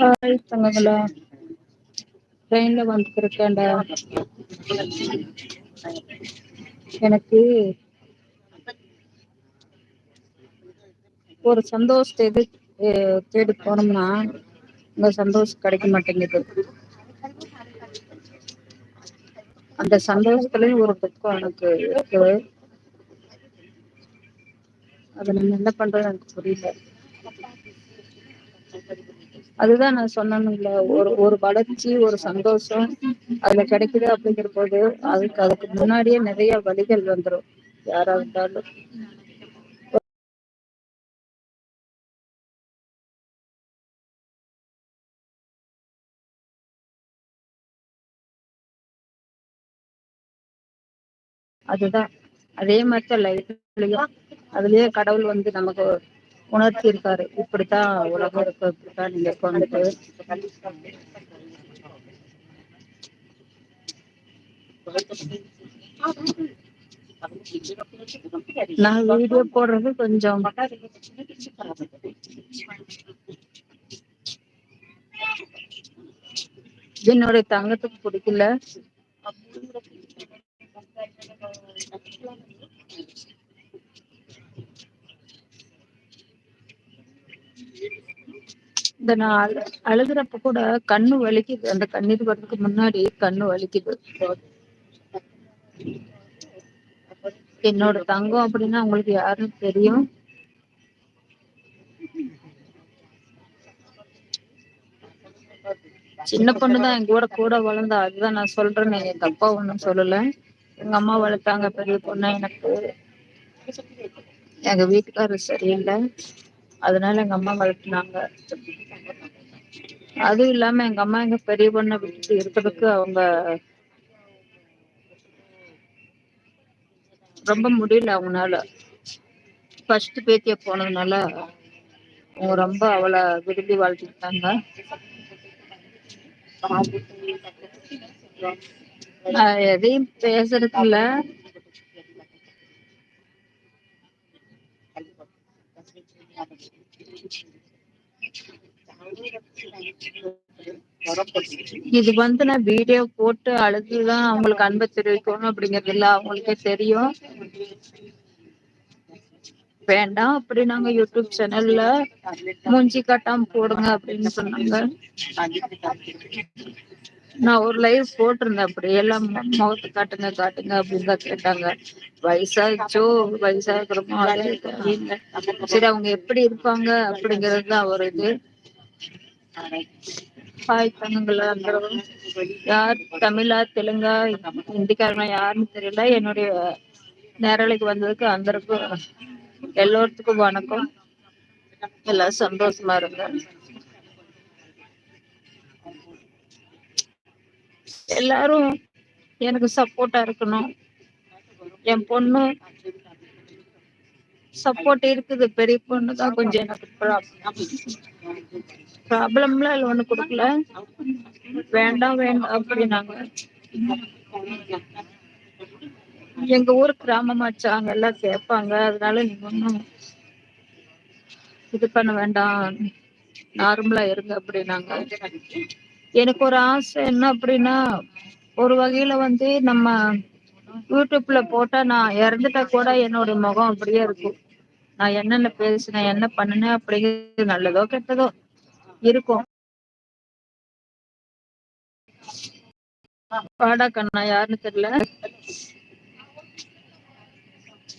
Hi தங்கங்களா. ட்ரெயின்ல வந்துருக்கேன்டா. எனக்கு ஒரு சந்தோஷத்தை எது தேடி போனோம்னா இந்த சந்தோஷம் கிடைக்க மாட்டேங்குது. அந்த சந்தோஷத்துலயும் ஒரு துக்கம் எனக்கு இருக்கு. அதை நம்ம என்ன பண்றது எனக்கு புரியல. அதுதான் நான் சொன்னேன்ல ஒரு ஒரு வளர்ச்சி ஒரு சந்தோஷம் அதுல கிடைக்குது அப்படிங்கிற போது அதுக்கு அதுக்கு முன்னாடியே நிறைய வழிகள் வந்துரும் யாரா இருந்தாலும். அதுதான். அதே மாதிரி லைஃப்லயும் அதுலயே கடவுள் வந்து நமக்கு உணர்த்தி இருக்காரு இப்படித்தான் உலகம் இருக்கு இப்படித்தான் நீங்க கொண்டுட்டு நான் வீடியோ போடுறது கொஞ்சம் என்னுடைய தங்கத்துக்கு பிடிக்கல. இந்த நான் அழுகுறப்ப கூட கண்ணு வலிக்குது. அந்த கண்ணீர் வர்றதுக்கு முன்னாடி கண்ணு வலிக்குது. என்னோட தங்கம் அப்படின்னா உங்களுக்கு யாருன்னு தெரியும். சின்ன பொண்ணுதான். எங்க கூட கூட வளர்ந்தா அதுதான் நான் சொல்றேன்னு எங்க தப்பா ஒண்ணும் சொல்லல. எங்க அம்மா வளர்த்தாங்க. பெரிய பொண்ணு எனக்கு. எங்க வீட்டுக்காரர் சரியில்லை. அதனால எங்க அம்மா வளர்த்துனாங்க. அதுவும் இல்லாம எங்க அம்மா எங்க பெரிய பொண்ணை விட்டுட்டு இருக்கிறதுக்கு அவங்க ரொம்ப முடியல அவங்கனால. ஃபர்ஸ்ட் பேத்திய போனதுனால அவங்க ரொம்ப அவளை விரும்பி வாழ்த்துட்டாங்க எதையும் பேசுறதுல இது வந்து நான் வீடியோ போட்டு அழுதுதான் அவங்களுக்கு அன்பை தெரிவிக்கணும் அப்படிங்கறது இல்ல அவங்களுக்கே தெரியும். வேண்டாம் அப்படி நாங்க யூடியூப் சேனல்ல மூஞ்சி காட்டாம போடுங்க அப்படின்னு சொன்னாங்க. நான் ஒரு லைவ் போட்டிருந்தேன் அப்படி. எல்லாம் முகத்து காட்டுங்க காட்டுங்க அப்படின்னு தான் கேட்டாங்க. வயசாச்சோ வயசாகிறோமோ? சரி அவங்க எப்படி இருப்பாங்க அப்படிங்கிறது தான் ஒரு இது. ஹாய் தங்கங்களா யார்? தமிழா தெலுங்கா? ஹிந்திக்காரங்க யாருன்னு தெரியல. என்னுடைய நேரலைக்கு வந்ததுக்கு அந்தருக்கும் எல்லோருத்துக்கும் வணக்கம். எல்லாம் சந்தோஷமா இருங்க. எல்லாரும் எனக்கு சப்போர்ட்டா இருக்கணும். என் பொண்ணு சப்போர்ட் இருக்குது. பெரிய பொண்ணு தான் கொஞ்சம் எனக்கு ப்ராப்ளம்லாம் இல்லை ஒண்ணு கொடுக்கல. வேண்டாம் வேண்டாம் அப்படின்னாங்க. எங்க ஊர் கிராமமாச்சு அங்க எல்லாம் கேட்பாங்க. அதனால நீங்க ஒன்னும் இது பண்ண வேண்டாம். நார்மலா இருங்க அப்படின்னாங்க. எனக்கு ஒரு ஆசை என்ன அப்படின்னா ஒரு வகையில வந்து நம்ம யூடியூப்ல போட்டா நான் இறந்துட்டா கூட என்னோட முகம் அப்படியே இருக்கும். நான் என்னென்ன பேசினேன் என்ன பண்ணினேன் அப்படிங்கிறது நல்லதோ கெட்டதோ இருக்கும். பாடா கண்ணா யாருன்னு தெரியல?